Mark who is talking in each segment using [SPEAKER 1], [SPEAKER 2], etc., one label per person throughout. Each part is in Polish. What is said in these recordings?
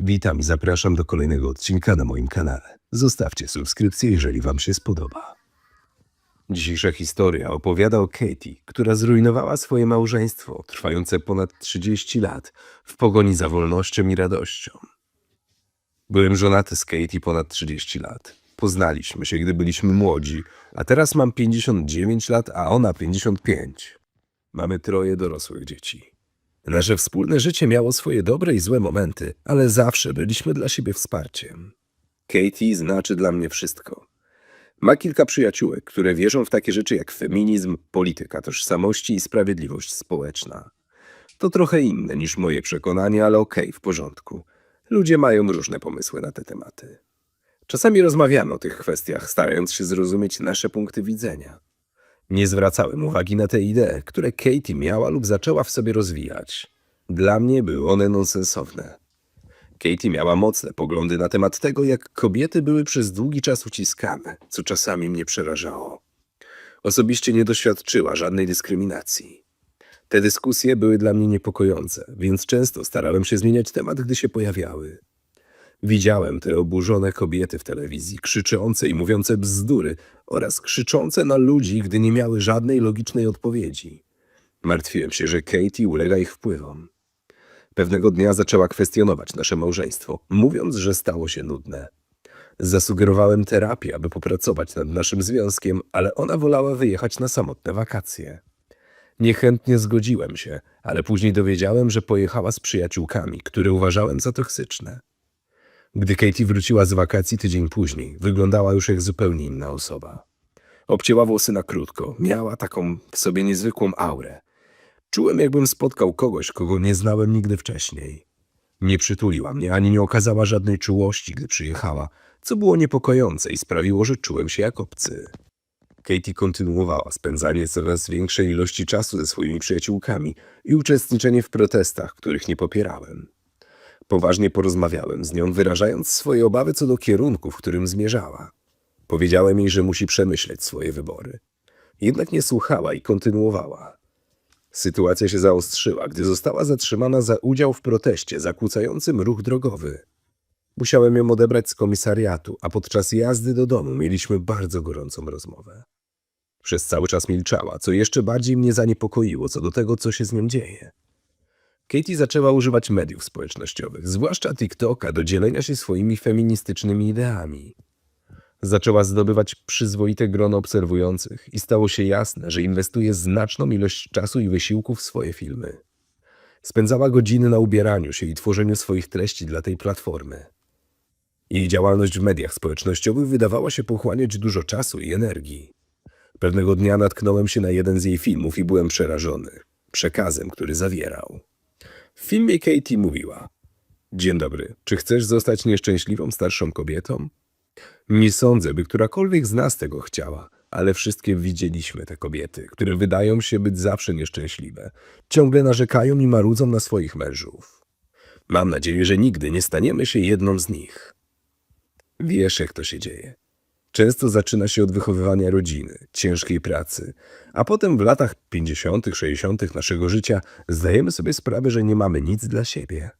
[SPEAKER 1] Witam i zapraszam do kolejnego odcinka na moim kanale. Zostawcie subskrypcję, jeżeli Wam się spodoba. Dzisiejsza historia opowiada o Katie, która zrujnowała swoje małżeństwo, trwające ponad 30 lat, w pogoni za wolnością i radością. Byłem żonaty z Katie ponad 30 lat. Poznaliśmy się, gdy byliśmy młodzi, a teraz mam 59 lat, a ona 55. Mamy troje dorosłych dzieci. Nasze wspólne życie miało swoje dobre i złe momenty, ale zawsze byliśmy dla siebie wsparciem. Katie znaczy dla mnie wszystko. Ma kilka przyjaciółek, które wierzą w takie rzeczy jak feminizm, polityka tożsamości i sprawiedliwość społeczna. To trochę inne niż moje przekonanie, ale okej, w porządku. Ludzie mają różne pomysły na te tematy. Czasami rozmawiamy o tych kwestiach, starając się zrozumieć nasze punkty widzenia. Nie zwracałem uwagi na te idee, które Katie miała lub zaczęła w sobie rozwijać. Dla mnie były one nonsensowne. Katie miała mocne poglądy na temat tego, jak kobiety były przez długi czas uciskane, co czasami mnie przerażało. Osobiście nie doświadczyła żadnej dyskryminacji. Te dyskusje były dla mnie niepokojące, więc często starałem się zmieniać temat, gdy się pojawiały. Widziałem te oburzone kobiety w telewizji, krzyczące i mówiące bzdury oraz krzyczące na ludzi, gdy nie miały żadnej logicznej odpowiedzi. Martwiłem się, że Katie ulega ich wpływom. Pewnego dnia zaczęła kwestionować nasze małżeństwo, mówiąc, że stało się nudne. Zasugerowałem terapię, aby popracować nad naszym związkiem, ale ona wolała wyjechać na samotne wakacje. Niechętnie zgodziłem się, ale później dowiedziałem, że pojechała z przyjaciółkami, które uważałem za toksyczne. Gdy Katie wróciła z wakacji tydzień później, wyglądała już jak zupełnie inna osoba. Obcięła włosy na krótko, miała taką w sobie niezwykłą aurę. Czułem, jakbym spotkał kogoś, kogo nie znałem nigdy wcześniej. Nie przytuliła mnie, ani nie okazała żadnej czułości, gdy przyjechała, co było niepokojące i sprawiło, że czułem się jak obcy. Katie kontynuowała spędzanie coraz większej ilości czasu ze swoimi przyjaciółkami i uczestniczenie w protestach, których nie popierałem. Poważnie porozmawiałem z nią, wyrażając swoje obawy co do kierunku, w którym zmierzała. Powiedziałem jej, że musi przemyśleć swoje wybory. Jednak nie słuchała i kontynuowała. Sytuacja się zaostrzyła, gdy została zatrzymana za udział w proteście zakłócającym ruch drogowy. Musiałem ją odebrać z komisariatu, a podczas jazdy do domu mieliśmy bardzo gorącą rozmowę. Przez cały czas milczała, co jeszcze bardziej mnie zaniepokoiło co do tego, co się z nią dzieje. Katie zaczęła używać mediów społecznościowych, zwłaszcza TikToka, do dzielenia się swoimi feministycznymi ideami. Zaczęła zdobywać przyzwoite grono obserwujących i stało się jasne, że inwestuje znaczną ilość czasu i wysiłku w swoje filmy. Spędzała godziny na ubieraniu się i tworzeniu swoich treści dla tej platformy. Jej działalność w mediach społecznościowych wydawała się pochłaniać dużo czasu i energii. Pewnego dnia natknąłem się na jeden z jej filmów i byłem przerażony przekazem, który zawierał. W filmie Katie mówiła: Dzień dobry, czy chcesz zostać nieszczęśliwą starszą kobietą? Nie sądzę, by którakolwiek z nas tego chciała, ale wszystkie widzieliśmy te kobiety, które wydają się być zawsze nieszczęśliwe. Ciągle narzekają i marudzą na swoich mężów. Mam nadzieję, że nigdy nie staniemy się jedną z nich. Wiesz, jak to się dzieje. Często zaczyna się od wychowywania rodziny, ciężkiej pracy, a potem w latach 50., 60. naszego życia zdajemy sobie sprawę, że nie mamy nic dla siebie.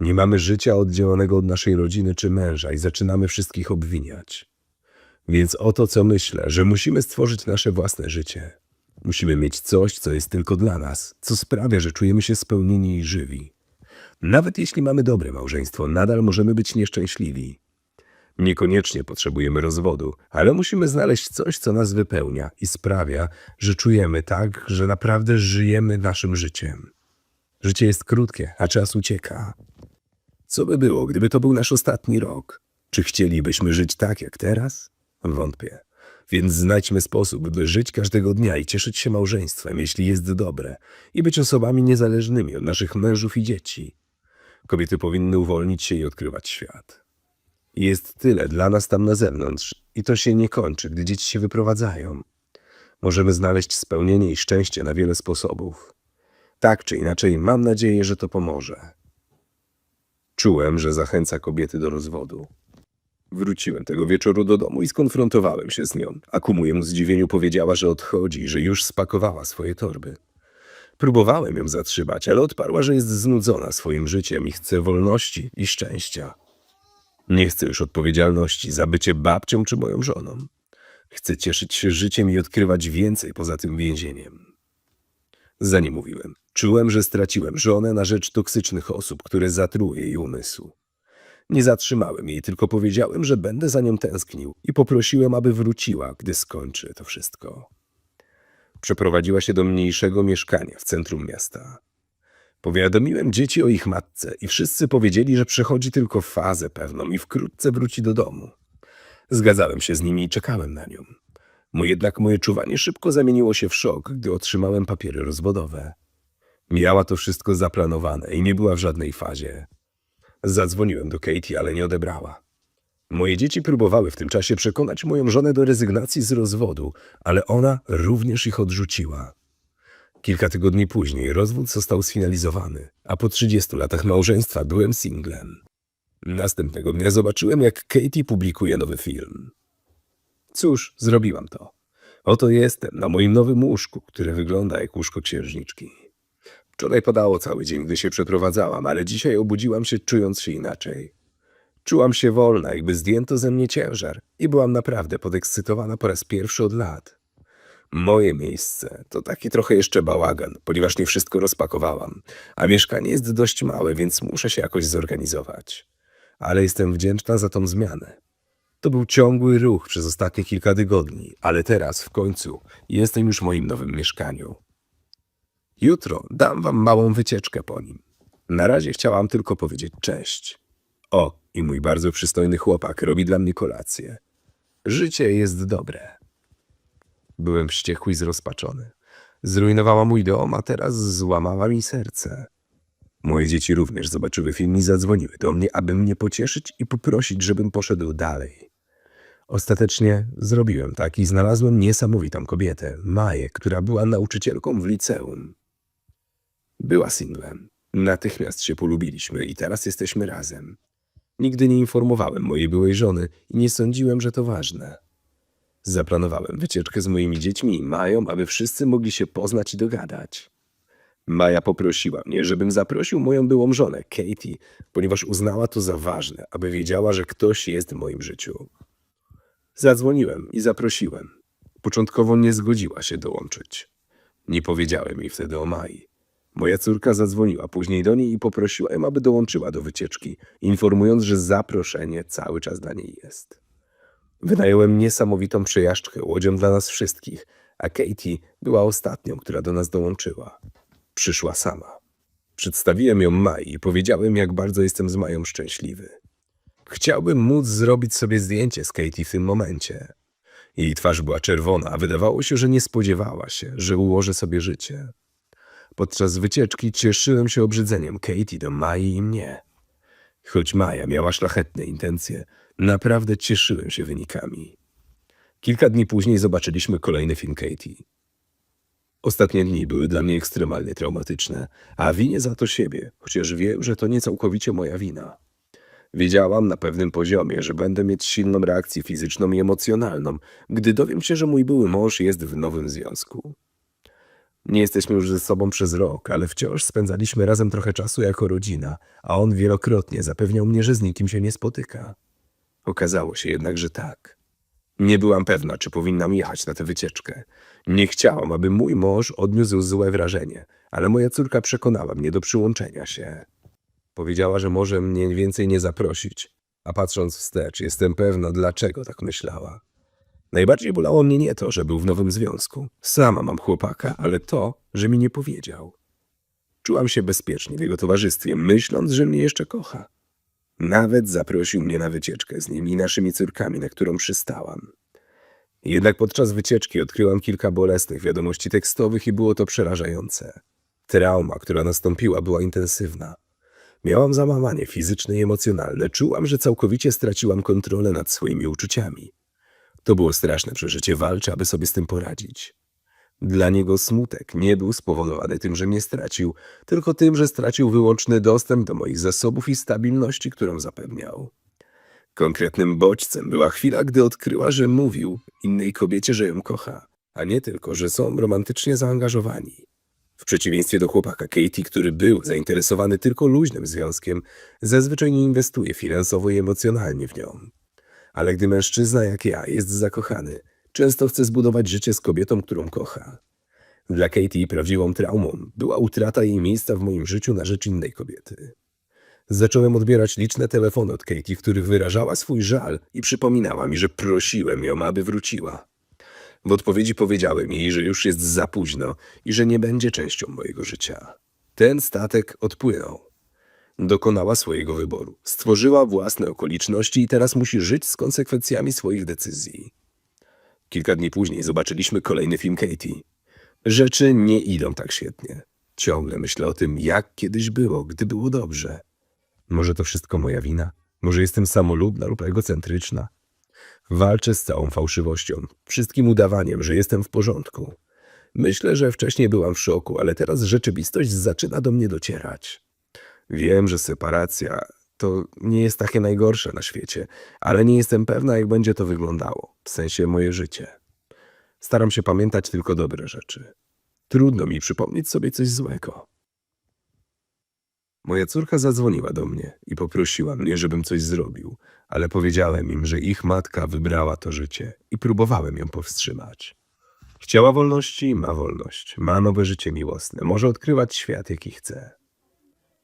[SPEAKER 1] Nie mamy życia oddzielonego od naszej rodziny czy męża i zaczynamy wszystkich obwiniać. Więc oto co myślę, że musimy stworzyć nasze własne życie. Musimy mieć coś, co jest tylko dla nas, co sprawia, że czujemy się spełnieni i żywi. Nawet jeśli mamy dobre małżeństwo, nadal możemy być nieszczęśliwi. Niekoniecznie potrzebujemy rozwodu, ale musimy znaleźć coś, co nas wypełnia i sprawia, że czujemy tak, że naprawdę żyjemy naszym życiem. Życie jest krótkie, a czas ucieka. Co by było, gdyby to był nasz ostatni rok? Czy chcielibyśmy żyć tak jak teraz? Wątpię. Więc znajdźmy sposób, by żyć każdego dnia i cieszyć się małżeństwem, jeśli jest dobre, i być osobami niezależnymi od naszych mężów i dzieci. Kobiety powinny uwolnić się i odkrywać świat. Jest tyle dla nas tam na zewnątrz i to się nie kończy, gdy dzieci się wyprowadzają. Możemy znaleźć spełnienie i szczęście na wiele sposobów. Tak czy inaczej, mam nadzieję, że to pomoże. Czułem, że zachęca kobiety do rozwodu. Wróciłem tego wieczoru do domu i skonfrontowałem się z nią, a ku mojemu zdziwieniu powiedziała, że odchodzi, że już spakowała swoje torby. Próbowałem ją zatrzymać, ale odparła, że jest znudzona swoim życiem i chce wolności i szczęścia. Nie chcę już odpowiedzialności za bycie babcią czy moją żoną. Chcę cieszyć się życiem i odkrywać więcej poza tym więzieniem. Zanim mówiłem, czułem, że straciłem żonę na rzecz toksycznych osób, które zatruły jej umysł. Nie zatrzymałem jej, tylko powiedziałem, że będę za nią tęsknił i poprosiłem, aby wróciła, gdy skończy to wszystko. Przeprowadziła się do mniejszego mieszkania w centrum miasta. Powiadomiłem dzieci o ich matce i wszyscy powiedzieli, że przechodzi tylko fazę pewną i wkrótce wróci do domu. Zgadzałem się z nimi i czekałem na nią. Mo jednak moje czuwanie szybko zamieniło się w szok, gdy otrzymałem papiery rozwodowe. Miała to wszystko zaplanowane i nie była w żadnej fazie. Zadzwoniłem do Katie, ale nie odebrała. Moje dzieci próbowały w tym czasie przekonać moją żonę do rezygnacji z rozwodu, ale ona również ich odrzuciła. Kilka tygodni później rozwód został sfinalizowany, a po 30 latach małżeństwa byłem singlem. Następnego dnia zobaczyłem, jak Katie publikuje nowy film. Cóż, zrobiłam to. Oto jestem na moim nowym łóżku, które wygląda jak łóżko księżniczki. Wczoraj padało cały dzień, gdy się przeprowadzałam, ale dzisiaj obudziłam się czując się inaczej. Czułam się wolna, jakby zdjęto ze mnie ciężar i byłam naprawdę podekscytowana po raz pierwszy od lat. Moje miejsce to taki trochę jeszcze bałagan, ponieważ nie wszystko rozpakowałam, a mieszkanie jest dość małe, więc muszę się jakoś zorganizować. Ale jestem wdzięczna za tą zmianę. To był ciągły ruch przez ostatnie kilka tygodni, ale teraz w końcu jestem już w moim nowym mieszkaniu. Jutro dam wam małą wycieczkę po nim. Na razie chciałam tylko powiedzieć cześć. O, i mój bardzo przystojny chłopak robi dla mnie kolację. Życie jest dobre. Byłem wściekły i zrozpaczony. Zrujnowała mój dom, a teraz złamała mi serce. Moje dzieci również zobaczyły film i zadzwoniły do mnie, aby mnie pocieszyć i poprosić, żebym poszedł dalej. Ostatecznie zrobiłem tak i znalazłem niesamowitą kobietę, Maję, która była nauczycielką w liceum. Była singlem. Natychmiast się polubiliśmy i teraz jesteśmy razem. Nigdy nie informowałem mojej byłej żony i nie sądziłem, że to ważne. Zaplanowałem wycieczkę z moimi dziećmi i Mają, aby wszyscy mogli się poznać i dogadać. Maja poprosiła mnie, żebym zaprosił moją byłą żonę, Katie, ponieważ uznała to za ważne, aby wiedziała, że ktoś jest w moim życiu. Zadzwoniłem i zaprosiłem. Początkowo nie zgodziła się dołączyć. Nie powiedziałem jej wtedy o Mai. Moja córka zadzwoniła później do niej i poprosiła ją, aby dołączyła do wycieczki, informując, że zaproszenie cały czas dla niej jest. Wynająłem niesamowitą przejażdżkę łodzią dla nas wszystkich, a Katie była ostatnią, która do nas dołączyła. Przyszła sama. Przedstawiłem ją Mai i powiedziałem, jak bardzo jestem z Mają szczęśliwy. Chciałbym móc zrobić sobie zdjęcie z Katie w tym momencie. Jej twarz była czerwona, a wydawało się, że nie spodziewała się, że ułożę sobie życie. Podczas wycieczki cieszyłem się obrzydzeniem Katie do Mai i mnie. Choć Maja miała szlachetne intencje, naprawdę cieszyłem się wynikami. Kilka dni później zobaczyliśmy kolejny film Katie. Ostatnie dni były dla mnie ekstremalnie traumatyczne, a winię za to siebie, chociaż wiem, że to nie całkowicie moja wina. Wiedziałam na pewnym poziomie, że będę mieć silną reakcję fizyczną i emocjonalną, gdy dowiem się, że mój były mąż jest w nowym związku. Nie jesteśmy już ze sobą przez rok, ale wciąż spędzaliśmy razem trochę czasu jako rodzina, a on wielokrotnie zapewniał mnie, że z nikim się nie spotyka. Okazało się jednak, że tak. Nie byłam pewna, czy powinnam jechać na tę wycieczkę. Nie chciałam, aby mój mąż odniósł złe wrażenie, ale moja córka przekonała mnie do przyłączenia się. Powiedziała, że może mnie więcej nie zaprosić, a patrząc wstecz, jestem pewna, dlaczego tak myślała. Najbardziej bolało mnie nie to, że był w nowym związku. Sama mam chłopaka, ale to, że mi nie powiedział. Czułam się bezpiecznie w jego towarzystwie, myśląc, że mnie jeszcze kocha. Nawet zaprosił mnie na wycieczkę z nim i naszymi córkami, na którą przystałam. Jednak podczas wycieczki odkryłam kilka bolesnych wiadomości tekstowych i było to przerażające. Trauma, która nastąpiła, była intensywna. Miałam załamanie fizyczne i emocjonalne. Czułam, że całkowicie straciłam kontrolę nad swoimi uczuciami. To było straszne przeżycie, walczę, aby sobie z tym poradzić. Dla niego smutek nie był spowodowany tym, że mnie stracił, tylko tym, że stracił wyłączny dostęp do moich zasobów i stabilności, którą zapewniał. Konkretnym bodźcem była chwila, gdy odkryła, że mówił innej kobiecie, że ją kocha, a nie tylko, że są romantycznie zaangażowani. W przeciwieństwie do chłopaka Katie, który był zainteresowany tylko luźnym związkiem, zazwyczaj nie inwestuje finansowo i emocjonalnie w nią. Ale gdy mężczyzna jak ja jest zakochany, często chce zbudować życie z kobietą, którą kocha. Dla Katie prawdziwą traumą była utrata jej miejsca w moim życiu na rzecz innej kobiety. Zacząłem odbierać liczne telefony od Katie, w których wyrażała swój żal i przypominała mi, że prosiłem ją, aby wróciła. W odpowiedzi powiedziałem jej, że już jest za późno i że nie będzie częścią mojego życia. Ten statek odpłynął. Dokonała swojego wyboru. Stworzyła własne okoliczności i teraz musi żyć z konsekwencjami swoich decyzji. Kilka dni później zobaczyliśmy kolejny film Katie. Rzeczy nie idą tak świetnie. Ciągle myślę o tym, jak kiedyś było, gdy było dobrze. Może to wszystko moja wina? Może jestem samolubna lub egocentryczna? Walczę z całą fałszywością, wszystkim udawaniem, że jestem w porządku. Myślę, że wcześniej byłam w szoku, ale teraz rzeczywistość zaczyna do mnie docierać. Wiem, że separacja to nie jest takie najgorsze na świecie, ale nie jestem pewna, jak będzie to wyglądało, w sensie moje życie. Staram się pamiętać tylko dobre rzeczy. Trudno mi przypomnieć sobie coś złego. Moja córka zadzwoniła do mnie i poprosiła mnie, żebym coś zrobił, ale powiedziałem im, że ich matka wybrała to życie i próbowałem ją powstrzymać. Chciała wolności, ma wolność, ma nowe życie miłosne, może odkrywać świat, jaki chce.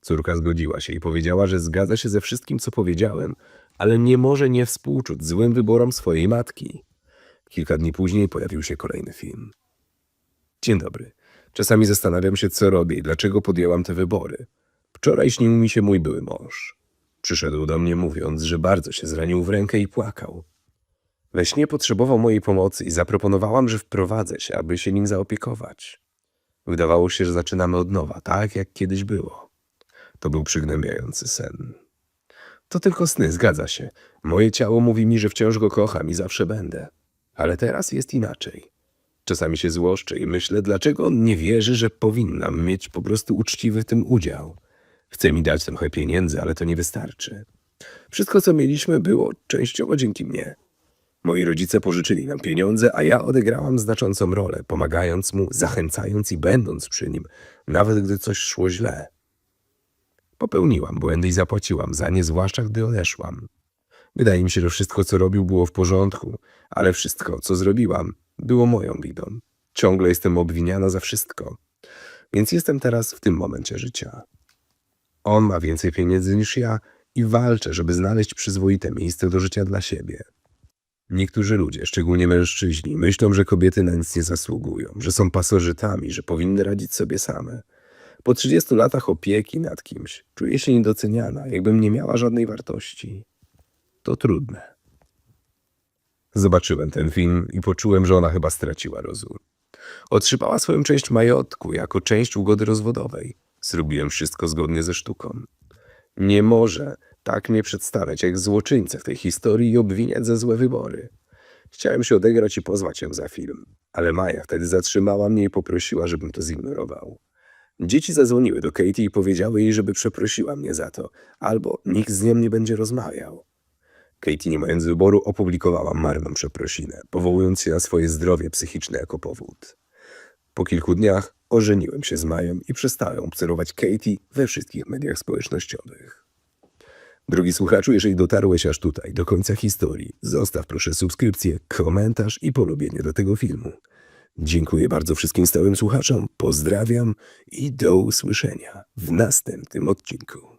[SPEAKER 1] Córka zgodziła się i powiedziała, że zgadza się ze wszystkim, co powiedziałem, ale nie może nie współczuć złym wyborom swojej matki. Kilka dni później pojawił się kolejny film. Dzień dobry. Czasami zastanawiam się, co robię i dlaczego podjęłam te wybory. Wczoraj śnił mi się mój były mąż. Przyszedł do mnie mówiąc, że bardzo się zranił w rękę i płakał. We śnie potrzebował mojej pomocy i zaproponowałam, że wprowadzę się, aby się nim zaopiekować. Wydawało się, że zaczynamy od nowa, tak jak kiedyś było. To był przygnębiający sen. To tylko sny, zgadza się. Moje ciało mówi mi, że wciąż go kocham i zawsze będę. Ale teraz jest inaczej. Czasami się złoszczę i myślę, dlaczego on nie wierzy, że powinnam mieć po prostu uczciwy w tym udział. Chce mi dać trochę pieniędzy, ale to nie wystarczy. Wszystko, co mieliśmy, było częściowo dzięki mnie. Moi rodzice pożyczyli nam pieniądze, a ja odegrałam znaczącą rolę, pomagając mu, zachęcając i będąc przy nim, nawet gdy coś szło źle. Popełniłam błędy i zapłaciłam za nie, zwłaszcza gdy odeszłam. Wydaje mi się, że wszystko, co robił, było w porządku, ale wszystko, co zrobiłam, było moją winą. Ciągle jestem obwiniana za wszystko. Więc jestem teraz w tym momencie życia. On ma więcej pieniędzy niż ja i walczę, żeby znaleźć przyzwoite miejsce do życia dla siebie. Niektórzy ludzie, szczególnie mężczyźni, myślą, że kobiety na nic nie zasługują, że są pasożytami, że powinny radzić sobie same. Po 30 latach opieki nad kimś czuję się niedoceniana, jakbym nie miała żadnej wartości. To trudne. Zobaczyłem ten film i poczułem, że ona chyba straciła rozum. Otrzymała swoją część majątku jako część ugody rozwodowej. Zrobiłem wszystko zgodnie ze sztuką. Nie może tak mnie przedstawiać jak złoczyńcę w tej historii i obwiniać za złe wybory. Chciałem się odegrać i pozwać ją za film, ale Maja wtedy zatrzymała mnie i poprosiła, żebym to zignorował. Dzieci zadzwoniły do Katie i powiedziały jej, żeby przeprosiła mnie za to, albo nikt z nią nie będzie rozmawiał. Katie, nie mając wyboru, opublikowała marną przeprosinę, powołując się na swoje zdrowie psychiczne jako powód. Po kilku dniach ożeniłem się z Mają i przestałem obserwować Katie we wszystkich mediach społecznościowych. Drogi słuchaczu, jeżeli dotarłeś aż tutaj, do końca historii, zostaw proszę subskrypcję, komentarz i polubienie do tego filmu. Dziękuję bardzo wszystkim stałym słuchaczom, pozdrawiam i do usłyszenia w następnym odcinku.